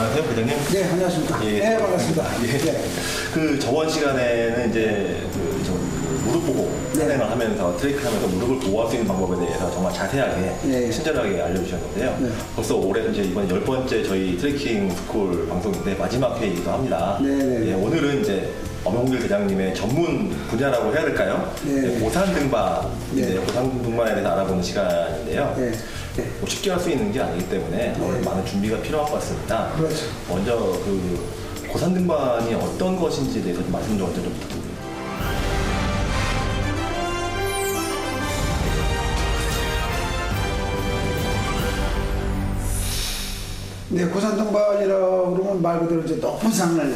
네, 안녕하세요, 부장님. 네, 안녕하십니까. 예, 네, 반갑습니다. 예. 네. 그 저번 시간에는 이제 그저 무릎 보고 네. 산행을 하면서 트레이킹 하면서 무릎을 보호할 수 있는 방법에 대해서 정말 자세하게 네. 친절하게 알려주셨는데요. 네. 벌써 올해 이제 이번 열 번째 저희 트레이킹 스쿨 방송인데 마지막 회이기도 합니다. 네, 네. 예, 오늘은 이제 엄영길 대장님의 전문 분야라고 해야 될까요? 네. 고산 등반인데 네. 고산 등반에 대해서 알아보는 시간인데요. 네. 네. 뭐 쉽게 할 수 있는 게 아니기 때문에 오늘 많은 준비가 필요할 것 같습니다. 그렇죠. 먼저 그 고산 등반이 어떤 것인지에 대해서 좀 말씀 좀 먼저 좀 부탁드립니다. 네, 고산 등반이라고 그러면 말 그대로 이제 높은 산을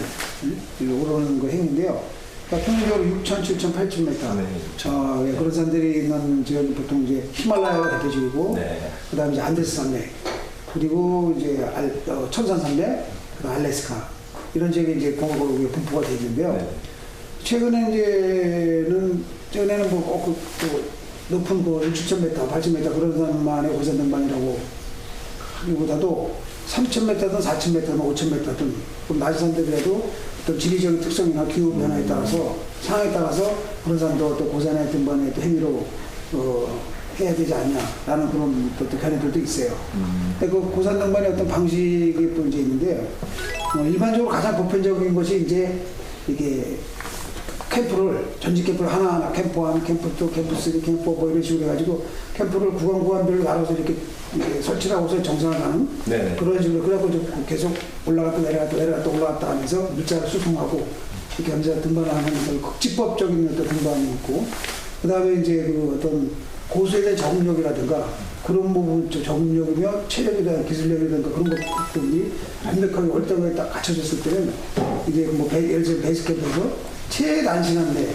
오르는 거 행인데요. 그러니까 평균적으로 6천, 7천, 8천 메타. 네, 6,000. 어, 예, 그런 산들이 있는 지역이 보통 이제 히말라야가 대표적이고, 네. 그 다음에 이제 안데스 산맥, 그리고 이제 알, 어, 천산 산맥, 그 다음 알래스카. 이런 지역에 이제 공고로 분포가 되어 있는데요. 네. 최근에 이제는 최근에는 뭐꼭 그, 그 높은 그 6,000m, 8,000m 그런 산만의 고산 등반이라고 하기보다도 3,000m든 4,000m든 5,000m든 좀 낮은 산들이라도 어떤 지리적인 특성이나 기후 변화에 따라서 상황에 따라서 그런 산도 또 고산의 등반의 또 행위로 어, 해야 되지 않냐라는 그런 또, 또 견해들도 있어요. 근데 그 고산 등반의 어떤 방식이 또 이제 있는데 어, 일반적으로 가장 보편적인 것이 이제 이게 캠프를 전직 캠프를 하나하나 캠프 1, 캠프 2, 캠프 3, 캠프 4 뭐 이런 식으로 해가지고 캠프를 구간 구간별로 나눠서 이렇게, 이렇게 설치를 하고서 정상을 가는 네네. 그런 식으로 그래갖고 좀 계속 올라갔다 내려갔다 내려갔다 올라갔다 하면서 밀자를 수송하고 이렇게 하면서 등반을 하는 그런 극지법적인 어떤 등반이 있고 그 다음에 이제 그 어떤 고수에 대한 적응력이라든가 그런 부분 저 적응력이며 체력에 대한 기술력이라든가 그런 것들이 완벽하게 월등하게 딱 갖춰졌을 때는 이제 뭐 배, 예를 들어 베이스 캠프에서 최단시간 내에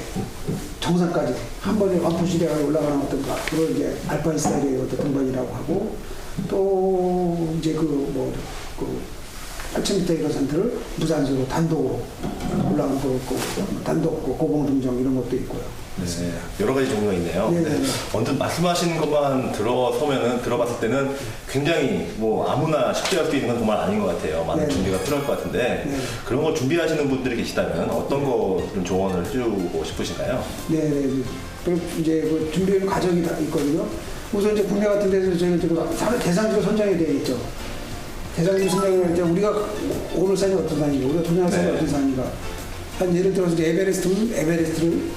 정상까지 한 번에 완푸시대가 올라가는 어떤 가- 그걸 이제 알파인 스타일의 어떤 등반이라고 하고 또 이제 그뭐 그 8,000m 이런 산들을 무산소로 단독으로 올라가는 거 있고 단독 그 고봉 등정 이런 것도 있고요. 네, 여러 가지 종류가 있네요. 네, 네, 근데 네. 언뜻 말씀하시는 것만 들어서면은 들어봤을 때는 굉장히 뭐 아무나 쉽게 할 수 있는 건 정말 아닌 것 같아요. 많은 네, 네. 준비가 필요할 것 같은데 네. 그런 걸 준비하시는 분들이 계시다면 어떤 거좀 조언을 해주고 싶으신가요? 네, 네. 그리고 이제 그 준비하는 과정이 다 있거든요. 우선 이제 국내 같은 데서 저희가 지금 산을 대상지로 선정이 되어 있죠. 대상지로 선정이 될때 우리가 오늘 산이 어떤 산인가, 우리가 도전할 산이 네. 어떤 산인가. 한 예를 들어서 이제 에베레스트는 에베레스트를 뭐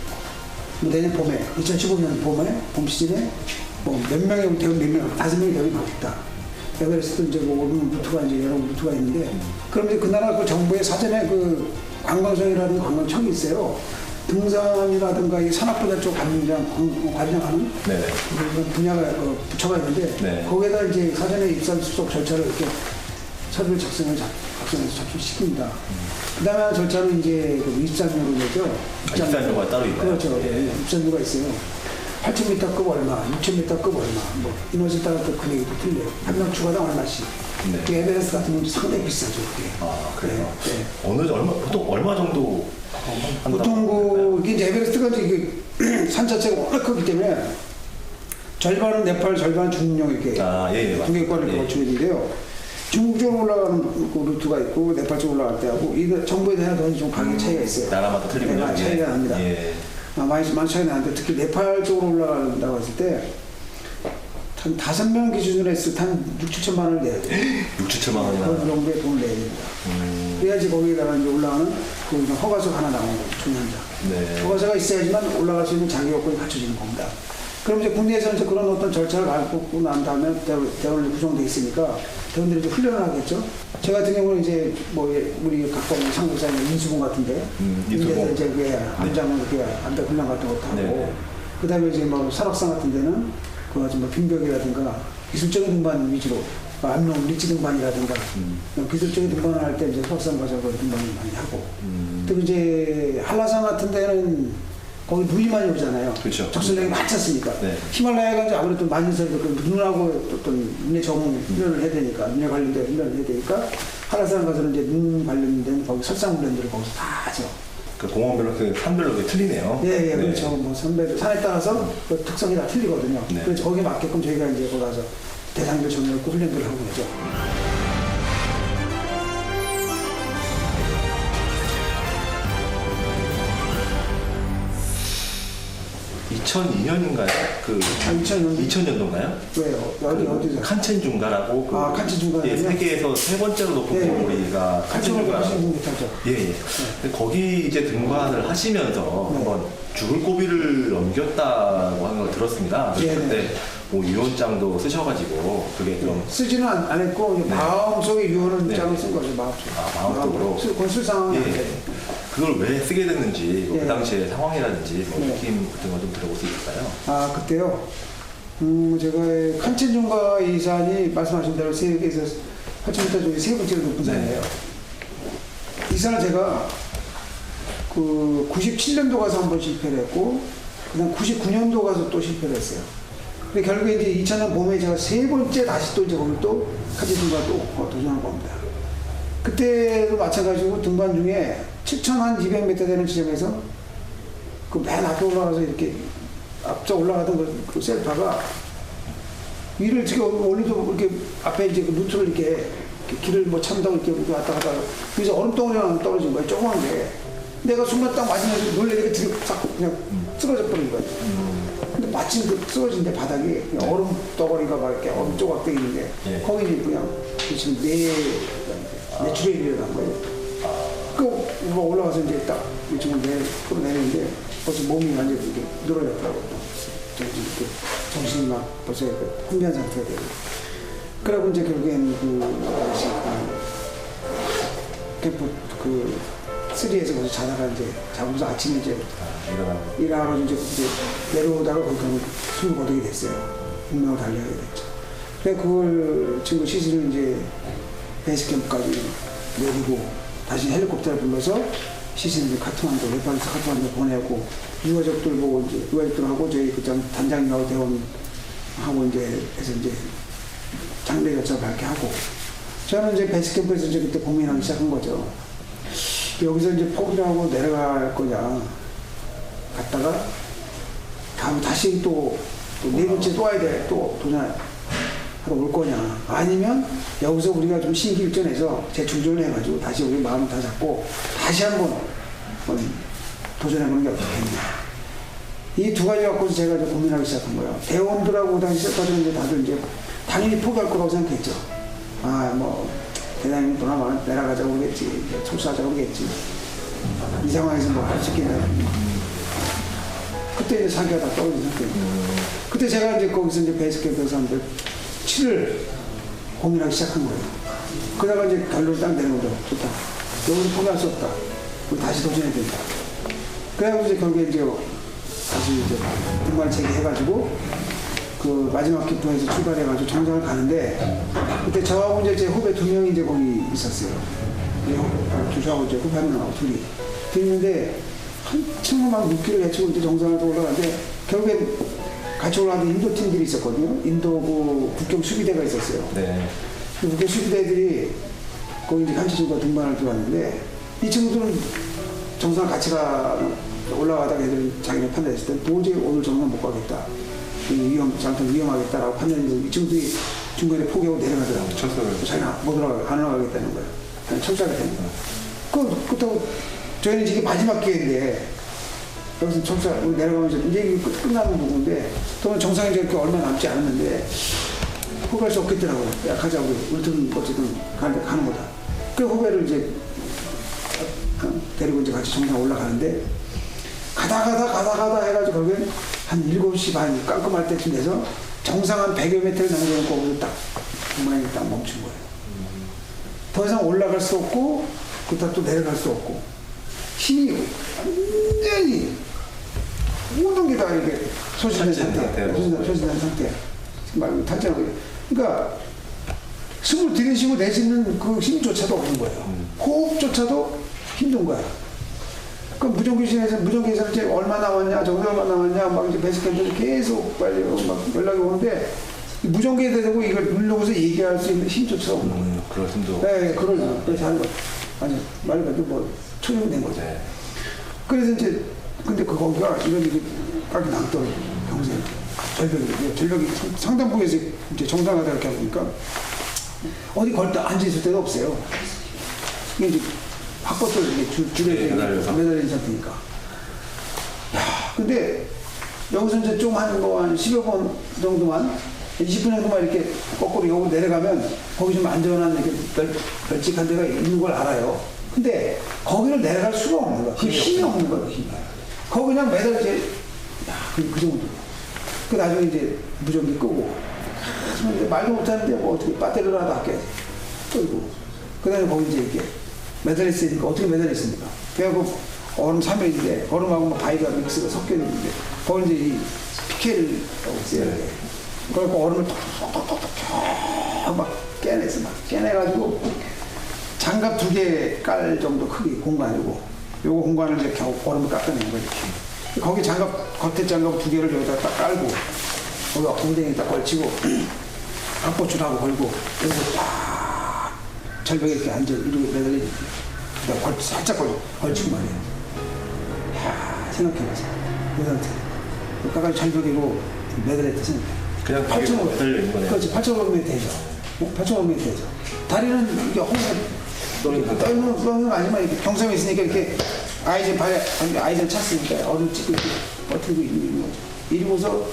내년 봄에, 2015년 봄에, 봄 시즌에 뭐 몇 명의 대원 몇 명, 다섯 명의 대원이 있다. 에베레스트 이제 뭐 루트가 이제 여러 루트가 있는데, 그럼 이제 그 나라 그 정부의 사전에 그 관광청이라든가 관광청이 있어요. 등산이라든가 이 산악분야 쪽 관장, 관- 관장하는 네네. 분야가 어, 부처가 있는데 네. 거기에다 이제 사전에 입산 수속 절차를 이렇게 서류를 작성을 작, 작성해서 작성시킵니다. 그다음에 절차는 이제 그 입산료로죠. 아, 입산료가 따로 있나요? 그렇죠. 예. 예, 입산료가 있어요. 8,000m급 얼마, 6,000m급 얼마, 뭐 인원수에 따라 또 금액이 또 틀려요. 한 명 추가당 얼마씩. 네. 그 에베레스트 같은 경우는 상당히 비싸죠. 그게. 아 그래요. 네, 네. 어느 얼마 보통 얼마 정도? 보통 그 이게 에베레스트가 이제 이게 산 자체가 워낙 크기 때문에 절반은 네팔, 절반은 중국 이렇게 아, 예, 예, 두 개권을 예. 거치고 있는데요. 중국 쪽으로 올라가는 그 루트가 있고 네팔 쪽으로 올라갈 때 하고 이 정부에 대한 돈이 좀 가격 차이가 있어요. 나라마다 틀리군요. 네, 차이가 납니다. 예. 아, 많이 많이 차이 나는데 특히 네팔 쪽으로 올라간다고 했을 때. 한 다섯 명 기준으로 했을 때한 6, 7천만 원을 내야 돼요. 6, 7천만 원이나. 그런 정도의 돈을 내야 됩니다. 음, 그래야지 거기에다가 이제 올라가는 그 허가서 하나 나오는 거죠, 중요한 자. 네. 허가서가 있어야지만 올라갈 수 있는 자기 요건이 갖춰지는 겁니다. 그럼 이제 국내에서는 이제 그런 어떤 절차를 밟고 난 다음에 대원- 대원이 구성돼 있으니까 대원들이 이제 훈련을 하겠죠. 저 같은 경우는 이제 뭐 예, 우리 각각 상급사님 인수봉 같은데 음, 인수봉. 이제 그 안장을 이렇게 안배 훈련 같은 것도 하고 네. 그다음에 이제 뭐 설악산 같은 데는 그 아주 뭐 빙벽이라든가 기술적인 등반 위주로 뭐 암롱 리치 등반이라든가 음. 기술적인 등반을 할 때 이제 설악산 가서 그 등반을 많이 하고 음, 또 이제 한라산 같은 데는 거기 눈이 많이 오잖아요. 그렇죠. 적설량이 많지 않습니까? 네. 히말라야가 이제 아무래도 많이 서그 눈하고 어떤 눈의 적응 훈련을 해야 되니까 눈에 관련된 훈련을 해야 되니까 한라산 가서는 이제 눈 관련된 거기 설상 훈련들을 거기서 다 하죠. 그 공원별로 그 산별로 그게 틀리네요. 예, 예, 네. 그렇죠. 뭐 선배 산에 따라서 그 특성이 다 틀리거든요. 네. 그래서 거기에 맞게끔 저희가 이제 거기 가서 대상별 정렬 훈련들을 하고 그러죠. 2002년인가요? 그 아, 2000년? 2000년도인가요? 왜요? 어디 어디서? 칸첸 중가라고 그 아, 칸첸 중가요? 예, 세계에서 세 번째로 높은 예, 예. 봉우리가 칸첸 중가 분 못하죠. 예, 예. 근데 거기 이제 등반을 하시면서 네. 한번 죽을 고비를 넘겼다고 하는 걸 들었습니다. 예, 그때 뭐 유언장도 쓰셔가지고 그게 좀 쓰지는 않, 안 했고 이제 마음속에 유언을 네. 장을 쓴 거죠 마음속에. 아, 마음속으로? 쓸- 그건 쓸 상황이 예. 그걸 왜 쓰게 됐는지 뭐 예. 그 당시의 상황이라든지 뭐 네. 느낌 같은 거좀 들어볼 수 있을까요? 아 그때요. 음 제가 칸첸중가 이 산이 말씀하신 대로 세계에서 8,000m 중에 세 번째로 높은 네. 산이에요. 이 산을 제가 그 97년도 가서 한 번 실패를 했고 그다음 99년도 가서 또 실패를 했어요. 근데 결국에 이제 2000년 봄에 제가 세 번째 다시 또 이제 거기 또 칸첸중가 또 어, 도전한 겁니다. 그때도 마찬가지고 등반 중에 7,200m 되는 지점에서 그 맨 앞에 올라가서 이렇게 앞서 올라가던 그, 그 셀파가 위를 지금 올리도 이렇게 앞에 이제 그 루트를 이렇게, 이렇게 길을 뭐 참다고 이렇게 왔다 갔다 그래서 얼음 덩어리가 하나 떨어진 거예요. 조그만 게 내가 순간 딱 맞으면서 놀래게 들이 싹 그냥 쓰러져 버린 거예요. 근데 마침 그 쓰러진 데 그냥 얼음 덩어리가 막 이렇게 얼음 조각돼 있는데 예. 거기 이제 그냥 지금 내 내추럴이라는 거예요 그뭐 올라가서 이제 딱 지금 내 풀어내는데 벌써 몸이 완전 히 이렇게 늘어졌더라고. 정신 이렇게 정신이 막 벌써 혼미한 상태가 되고. 그러고 이제 결국엔 그 아저씨 그 캠프 그 쓰리에서 거기서 자다가 이제 자고서 아침에 이제 아, 일어나고 이제, 이제 내려오다가 거기 가면 숨을 거두게 됐어요. 운명을 달리하게 됐죠. 그래 그걸 친구 시신을 이제 베이스 캠프까지 내리고 다시 헬리콥터를 불러서 시신을 카트만두, 네팔에서 카트만두 보내고 유가족들 보고 이제 유가족들하고 저희 그 장- 단장님하고 대원하고 이제 해서 이제 장례 절차 밝게 하고 저는 이제 베이스 캠프에서 이제 그때 고민하기 시작한 거죠. 여기서 이제 포기를 하고 내려갈 거냐 갔다가 다음 다시 또네 번째 또 와야 돼. 또 도전 하러 올 거냐. 아니면 여기서 우리가 좀 신기일전해서 재충전을 해가지고 다시 우리 마음을 다 잡고 다시 한번 한번 도전해보는 게 어떻겠냐. 이 두 가지 갖고서 제가 이제 고민하기 시작한 거예요. 대원들하고 당시 시작하던 이제 다들 이제 당연히 포기할 거라고 생각했죠. 아, 뭐, 대장님 돌아가면 내려가자고. 이제 철수하자고 그러겠지. 이 상황에서 뭐 할 수 있겠냐. 그때 이제 사기가 다 떨어진 상태입니다. 그때 제가 이제 거기서 이제 베이스 캠프에서 한 7을 고민하기 시작한 거예요. 그러다가 이제 결론을 딱 내는 거죠. 좋다. 여기서 포기할 수 없다. 다시 도전해야 된다. 그래가지고 이제 결국에 이제 다시 이제 등반 재개해가지고 그 마지막 기포에서 출발해가지고 정상을 가는데 그때 저하고 이제 제 후배 두 명이 이제 거기 있었어요. 주저하고 이제 후배 한 명하고 둘이. 있는데 한층 막 6km 헤치고 이제 정상을 또 올라가는데 결국엔 같이 올라가는 인도 팀들이 있었거든요. 인도 그 국경 수비대가 있었어요. 네. 그 국경 수비대들이 거기 이제 한치중과 등반을 들어왔는데 이 친구들은 정상 같이 가 올라가다가 애들은 자기네 판단했을 때 도저히 오늘 정상 못 가겠다. 이 위험, 장터 위험하겠다라고 판단해서 이 친구들이 중간에 포기하고 내려가더라고요. 철수를 자기는 못 올라가, 안 올라가겠다는 거예요. 되는 거예요. 그, 그렇다고 저희는 이게 마지막 기회인데 여기서 우리 내려가면서 이제 끝나는 부분인데 또는 정상에 저렇게 얼마 남지 않았는데 포기할 수 없겠더라고요. 야, 가자, 우리. 우리들은 어쨌든 가는, 가는 거다. 그 후배를 이제 어, 데리고 이제 같이 정상 올라가는데 가다 가다 가다 가다 해가지고 결국엔 한 7시 반 깜깜할 때쯤 돼서 정상 한 100여 미터를 남겨놓고 거기서 딱 중간에 딱 멈춘 거예요. 더 이상 올라갈 수 없고 그렇다 또 내려갈 수 없고 힘이 완전히 모든 게 다 이렇게 소진된 상태. 소진된, 소진된 상태. 말고 탈진하고 그러니까 숨을 들이쉬고 내쉬는 그 힘조차도 없는 거예요. 호흡조차도 힘든 거야. 그 무전기실에서 무전기에서 이제 얼마 남았냐, 정도 얼마 남았냐, 막 이제 베스캠프에서 계속 빨리 막 연락이 오는데 이 무전기에 대고 이걸 누르고서 얘기할 수 있는 힘조차 없는 거예요. 음, 그럴 힘도 네, 그러죠. 그래서 하는 거. 아니, 말 그대로 뭐, 초용된 거죠. 네. 그래서 이제, 근데 그 거기가 이런 일이 딱 남더라고요. 평생. 절벽이, 절벽이 상- 상단부에서 이제 정상화다 이렇게 하니까 어디 걸때 앉아 있을 데가 없어요. 이게 이제 확버들 이렇게 줄, 줄에 네. 매달린 상태니까. 야, 근데 여기서 이제 좀한뭐한 10여 번 정도만 20분 정도만 이렇게 거꾸로 여기 내려가면 거기 좀 안전한 이렇게 널, 널찍한 데가 있는 걸 알아요. 근데 거기를 내려갈 수가 없는 거야. 그 힘이 없는 거야, 힘이. 거기 그냥 매달 이제, 야, 그, 그 정도. 그 나중에 이제 무전기 끄고. 하지만 말도 못하는데 뭐 어떻게 배터리를 하나 아껴야지. 끌고. 그 다음에 거기 이제 이렇게 매달려 있으니까 어떻게 매달려 있습니까? 그래갖고 얼음 3일인데 얼음하고 뭐 바위가 믹스가 섞여 있는데 거기 이제 이 피케를 써야 돼. 그래갖고 얼음을 톡톡톡톡 막 깨내서 막 깨내가지고 장갑 두 개 깔 정도 크기 공간이고 요거 공간을 이제 겨우 얼음을 깎아내는 거야 이렇게. 거기 장갑 겉에 장갑 두 개를 여기다 딱 깔고 거기 엉덩이에 딱 걸치고 각보줄하고 걸고 여기서 딱 절벽에 이렇게 앉아 이렇게 그다음 걸 살짝 걸 걸치고 말이야. 야 생각해보세요. 그 상태. 끝까지 절벽으로 매달렸다 생각해. 그냥 8,500 매달려 있는 거네요. 그렇지 8,500m 되죠. 8,500m 되죠. 다리는 이게 홍 해 떠있는 떠 있는 건 아니지만 이렇게 경sam이 있으니까 이렇게 아이젠 발에 아이젠 찼으니까 얼음 찍고 이렇게 버티고 있는 거죠. 이러고서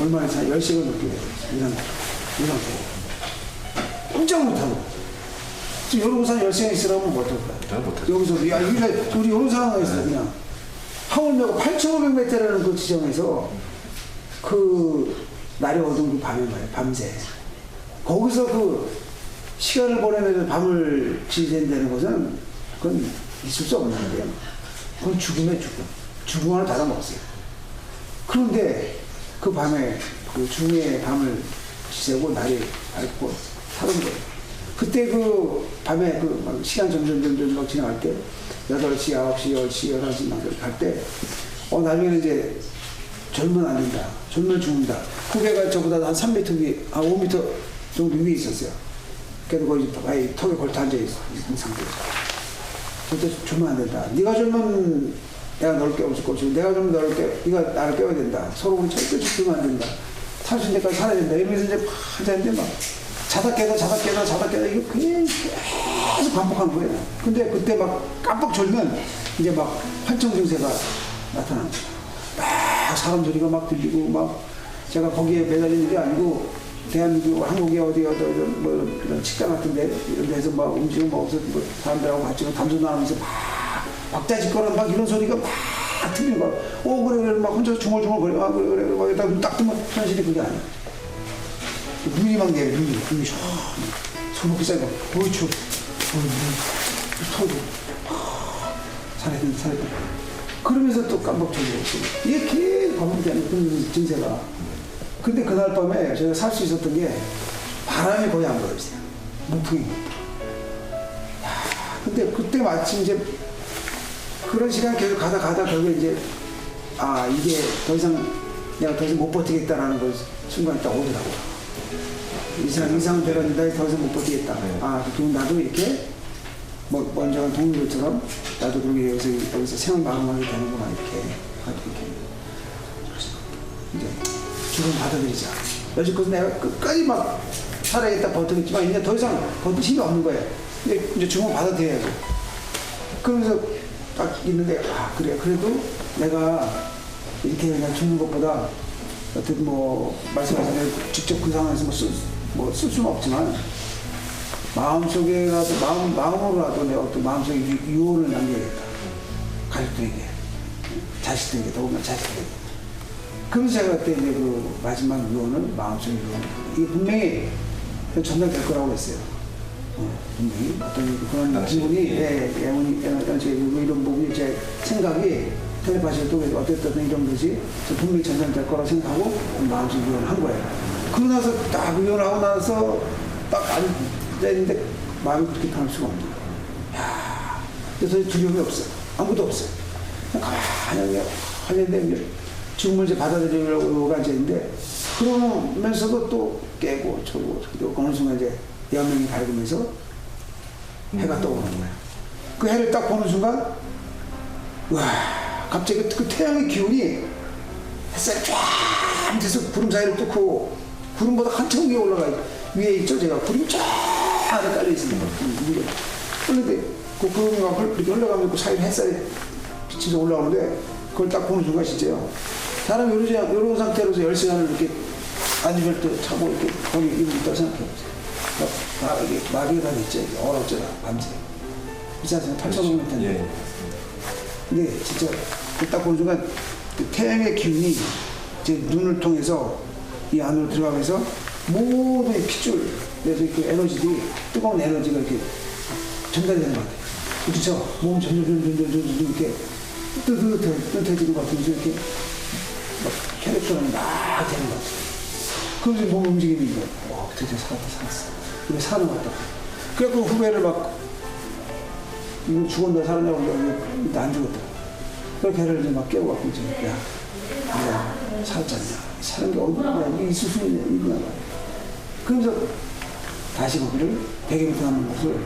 얼마나 사 10시간 넘게. 이 상태. 꼼짝 못하고. 지금 한 10시간 있으라면 뭐 어떨 거야? 여기서 야 이게 우리 이런 상황에 있어 그냥 하울me고 8,500m라는 그 지점에서 그 날이 어두운 그 밤에 말이야 밤새 거기서 그 시간을 보내면서 밤을 지낸다는 것은 그건 있을 수 없는 일이에요. 그건 죽음의 죽음. 죽음을 닫아먹었어요. 그런데 그 밤에 그 중의 밤을 지새고 날이 밝고 사는 거예요. 그때 그 밤에 그막 시간 점점 점점 막 지나갈 때 8시, 9시, 10시, 11시 막갈 때 어, 나중에는 이제 젊으면 안 된다. 젊으면 죽는다. 후배가 저보다 한 3m 위에, 한 5m 정도 위에 있었어요. 그래도 아예 턱에 걸터 앉아 있- 있는 상태에서. 절대 주면 안 된다. 네가 주면 내가 너를 깨울 것이고 내가 주면 너를 깨, 네가 나를 깨워야 된다. 서로 절대 죽으면 안 된다. 있는 데까지 살아야 된다. 이러면서 이제 막 하자는데 막 자다 깨다 자다 깨다 자다 깨다 이거 계속 반복한 거예요. 근데 그때 막 깜빡 졸면 이제 막 환청 증세가 거예요. 막 사람 소리가 막 들리고 막 제가 거기에 매달리는 게 아니고 대한민국 한국에 어디 어디 뭐 그런 식당 같은데 이런 데서 막 움직이고 막 없어 뭐 사람들하고 같이 담소 나누면서 막 박자짓거나 막 이런 소리가 막 들리는 거야. 오 그래 그래. 막 혼자 중얼중얼 거려. 아 그래 그래. 그래 막 이러다 딱 뜨면 현실이 그게 아니야. 눈이 막 내려 눈이 눈이 쫙 소목이 쌓이고 눈이 터고. 살아있는 살아있는 그러면서 또 깜빡 졸리고 이게 계속 반복되는 그런 증세가 근데 그날 밤에 제가 살 수 있었던 게 바람이 거의 안 불었어요 무풍이 야, 근데 그때 마침 이제 그런 시간 계속 가다 가다 결국에 이제 아 이게 더 이상 내가 더 이상 못 버티겠다라는 걸 순간에 딱 오더라고요 이상 이상 되었는데 더 이상 못 버티겠다. 네. 아 그럼 나도 이렇게 뭐 먼저 한 동료들처럼 나도 그렇게 여기서 여기서 생을 마감하게 되는구나 이렇게 이렇게 죽음 받아들이자. 여지껏 내가 끝까지 막 살아야겠다 버티겠지만 이제 더 이상 버틸 힘이 없는 거예요. 이제 죽음 받아들여야죠. 그러면서 딱 있는데 아 그래 그래도 내가 이렇게 그냥 죽는 것보다 어떻게 뭐 말씀하신 대로 직접 그 상황에서 뭐 쓸 뭐 쓸 수는 없지만 마음속에라도 마음 마음으로라도 내 어떤 마음속에 유- 유언을 남겨야겠다 가족들에게 자식들에게 더구나 자식들에게 제가 그때 이제 그 마지막 유언을 마음속에 유언 이게 분명히 전달될 거라고 했어요. 어, 분명히 어떤 그런 부분이 예. 예, 예, 예, 제 이런 부분이 제 생각이 텔레파시를 어쨌든 이런 것이 저 분명히 전달될 거라고 생각하고 마음속에 유언을 한 거예요. 그러고 나서 딱 유언하고 나서 딱 앉아있는데 마음이 그렇게 편할 수가 없는 거예요. 야, 그래서 두려움이 없어요. 아무도 없어요. 그냥 가만히 하는데 죽음을 이제 받아들이려고 앉아있는데 그러면서도 또 깨고 저고 그리고 어느 순간 이제 여명이 밝으면서 해가 떠오르는 거예요. 그 해를 딱 보는 순간 와 갑자기 그 태양의 기운이 햇살 쫙 돼서 구름 사이를 뚫고 구름보다 한참 위에 올라가 위에 있죠 제가 구름이 쫙 안에 깔려 있습니다. 위에. 그런데 그 구름이 막 흘- 이렇게 흘러가면 그 사이로 햇살이 비치서 올라오는데 그걸 딱 보는 순간 진짜요. 사람 이러지, 이런 상태로서 10시간을 이렇게 안전벨트 차고 이렇게 거기 떠 생각해보세요. 막, 막 이게 마비가 다 됐죠. 얼어져라, 밤새. 그렇지 않습니까? 8,500m. 예. 근데 진짜 그딱 보는 순간 그 태양의 기운이 제 눈을 통해서 이 안으로 들어가면서 모든 이 핏줄 그래서 그 에너지들이 뜨거운 에너지가 이렇게 전달이 되는 것 같아요. 그렇죠? 몸 점점 점점 점점 점점 이렇게 뜨뜻해 뜨뜻해지는 것 같으면서 이렇게 막 혈액순환이 막 되는 것 같아요. 그러면서 몸 움직임이 이거 와 드디어 살았다 살았어. 이거 사는 것 같다. 그래갖고 후배를 막 이거 죽었나 살았냐고 그러는데 나안 죽었다. 그래서 걔를 이제 막 깨워갖고 이제 야, 야 살았잖냐. 사는 게 어디냐. 이게 있을 수 있냐. 이구나. 그러면서 다시 거기를 100m 남은 곳을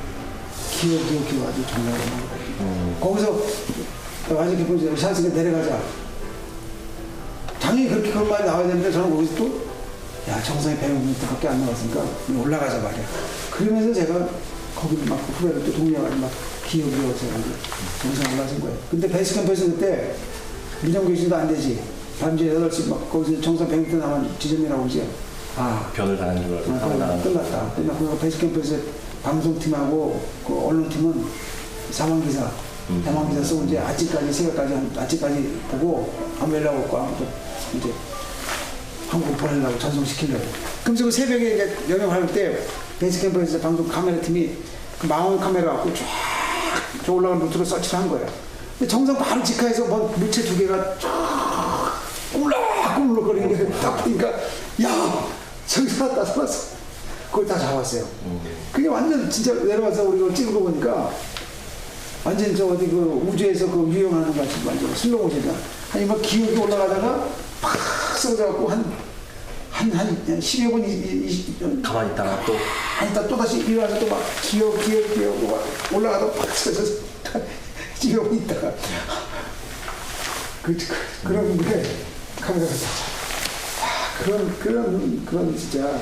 기어 기어 기어 아주 정말 거기서 아직 기쁜 샤스가 내려가자. 당연히 그렇게 그런 말이 나와야 되는데 저는 거기서 또, 야, 정상에 100m밖에 안 나왔으니까 올라가자 말이야. 그러면서 제가 거기를 막 후배를 또 동료가지고 막 기어기어서 정상 올라선 거예요. 근데 베이스 캠프에서 그때 민정교실도 안 되지. 밤새 8시 막 거기서 정상 100m 남은 지점이라고 오지. 아, 변을 당하는 줄 알고 아, 끝났다. 끝났고 베이스 캠프에서 방송팀하고 그 언론팀은 사망기사, 음. 사망기사 쓰고 이제 아직까지 새벽까지 한- 아직까지 보고 연락 없고 아무도 이제 한국 보내려고 전송시키려고. 그 새벽에 이제 영영할 때 베이스 캠프에서 방송 카메라 팀이 그 망원 카메라 갖고 쫙, 저 올라가는 루트로 서치를 한 거예요. 근데 정상 바로 직하에서 뭐 물체 두 개가 쫙 꿀락꿀락거리는 게 딱 보니까 야 저기 살았다 살았어. 그걸 다 잡았어요. 그게 완전 진짜 내려와서 우리 가 찍은 거 보니까 완전 저 어디 그 우주에서 그 유영하는 것 같이 완전 슬로모션이야. 아니 막 기억이 올라가다가 팍 쏟아갖고 한, 한, 한 10여 분, 20분. 가만히 있다가 또 아니, 또 다시 일어나서 또 막 기어, 기어, 기어, 막 올라가다 팍 10여 분 있다가. 그, 그, 그런 게 카메라가 다 아, 그런, 그런, 그런 진짜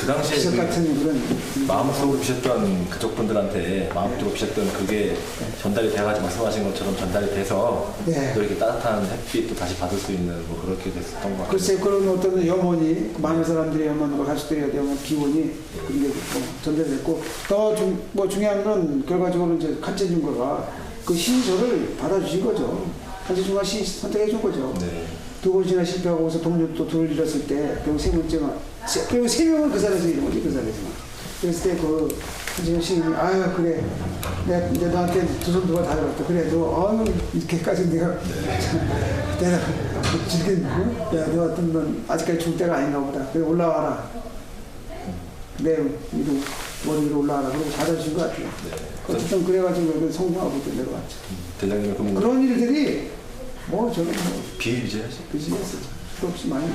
그 당시에 그 같은 그런. 마음속으로 비셨던 그쪽 분들한테 마음속으로 비셨던 그게 전달이 돼가지고 말씀하신 것처럼 전달이 돼서 네. 또 이렇게 따뜻한 햇빛도 다시 받을 수 있는 뭐 그렇게 됐었던 것 같아요. 글쎄 그런 어떤 염원이 그 많은 사람들의 염원과 가족들의 염원 기원이 그게 뭐 전달됐고 더뭐 중요한 건 결과적으로 이제 간체 중과가 그 신소를 받아주신 거죠. 간체 중과 시 선택해 준 거죠. 네. 두 번이나 실패하고서 동료 또 둘을 잃었을 때 결국 세 번째만 세- 결국 세 명은 그 잃은 거지? 그 자리에서만. 그랬을 때그 한지현 시인이 아유 그래. 내가 이제 너한테 두손두발다 잡았다. 그래 너 아유 이렇게까지 내가 내가 즐긴 거? 야너 어떤 건 아직까지 죽을 때가 아닌가 보다. 그래 올라와라. 내 위로 머리 위로 올라와라. 그러고 받아주신 것 같아요. 어쨌든 그래가지고 성공하고 또 내려왔죠. 대장님은 그럼 그런 일들이 뭐 저는 뭐 비일비재하시 비즈니스 수도 없이 많이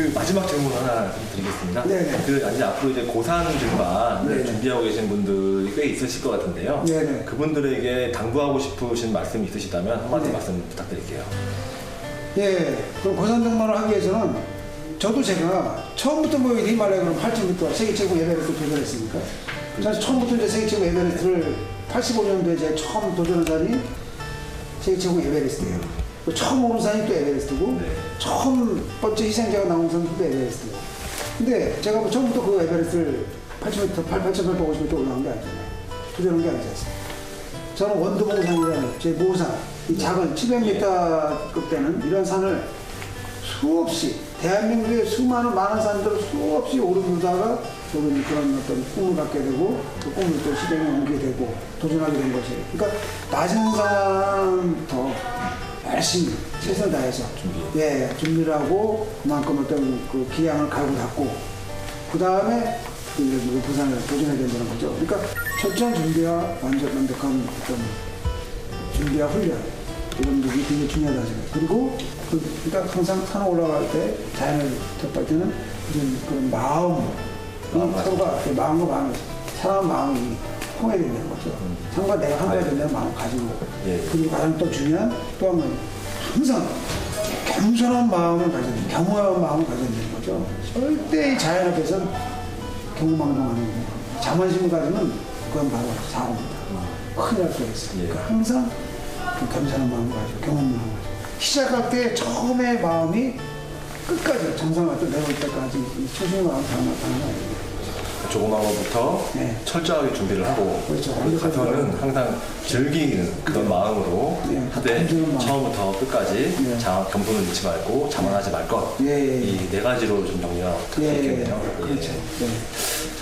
그 마지막 질문 하나 좀 드리겠습니다. 네네. 그 이제 앞으로 이제 고산 등반 네네. 준비하고 계신 분들이 꽤 있으실 것 같은데요. 네네. 그분들에게 당부하고 싶으신 말씀이 있으시다면 한마디 네. 말씀 부탁드릴게요. 예, 그럼 고산 등반을 하기 위해서는 저도 제가 처음부터 뭐 히말라야를 8,000m 세계 최고 에베레스트 도전했으니까 사실 처음부터 이제 세계 최고 에베레스트를 85년도에 제가 처음 도전한 산이 세계 최고 에베레스트예요. 그 처음 오른 산이 또 에베레스트고 네. 처음 번째 희생자가 나온 산도 또 에베레스트고 근데 제가 뭐 처음부터 그 에베레스트를 8,000m, 8,850m 올라간 게 아니잖아요. 도전한 게 아니지? 저는 원도봉산이라는 제 모산, 이 작은 700m급 되는 이런 산을 수없이 대한민국의 수많은 많은 산들을 수없이 오르다가 저는 그런 어떤 꿈을 갖게 되고 그 꿈을 또 실행에 옮기게 되고 도전하게 된 것이에요. 그러니까 낮은 산부터 열심히 최선을 다해서 준비. 예, 준비를 하고 그만큼 어떤 그 기량을 갈고 닦고 그 다음에 그 이제 그 부산을 도전해야 된다는 거죠. 그러니까 철저한 준비와 완전 완벽한 어떤 준비와 훈련 이런 것이 굉장히 중요하다고 생각해요. 그리고 그, 그러니까 항상 산 올라갈 때 자연을 접할 때는 이런 그런 마음, 마음 서로가 그 마음과 마음이 사람 마음이 통해된다는 거죠. 상과 내가 한 가지 된다는 마음 가지고 예. 그리고 가장 또 중요한 또한 가지 항상 겸손한 마음을 가져야. 겸허한 마음을 가져야 되는 거죠. 절대 이 자연 앞에서 경망동하는 거 자만심 가지면 그건 바로 사고입니다. 큰일 날 수가 있어요. 예. 항상 그 겸손한 마음을 가지고 경험을 거죠. 시작할 때 처음에 마음이 끝까지 정상을 또 내올 때까지 이 초심의 마음 다 나타나는 거예요. 조그마한 것부터 네. 철저하게 준비를 하고 그렇죠. 가서는 항상 즐기는 그런 마음으로 네. 마음. 처음부터 끝까지 네. 자, 겸손을 잃지 말고 자만하지 말 것. 예, 예. 이네 가지로 좀 정리가 예, 예. 되겠네요. 그렇죠.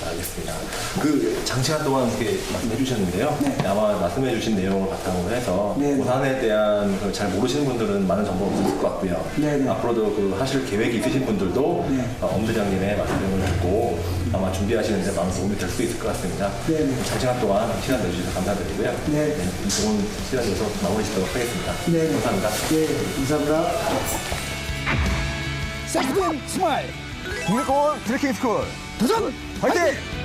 네. 자, 알겠습니다. 그 장시간 동안 이렇게 말씀해 주셨는데요. 네. 아마 말씀해 주신 내용을 바탕으로 해서 네. 고산에 대한 그 잘 모르시는 분들은 많은 정보가 없을 것 같고요. 네, 네. 앞으로도 그 하실 계획이 있으신 분들도 네. 어, 엄대장님의 말씀을 듣고 아마 준비하시는데 많은 도움이 될 수 있을 것 같습니다. 네, 네. 장시간 동안 시간 내주셔서 감사드리고요. 네. 이 좋은 시간 내서 마무리 짓도록 하겠습니다. 네. 감사합니다. 네, 감사합니다. 세프된 스마일 국립공원 트레킹 스쿨 도전 화이팅!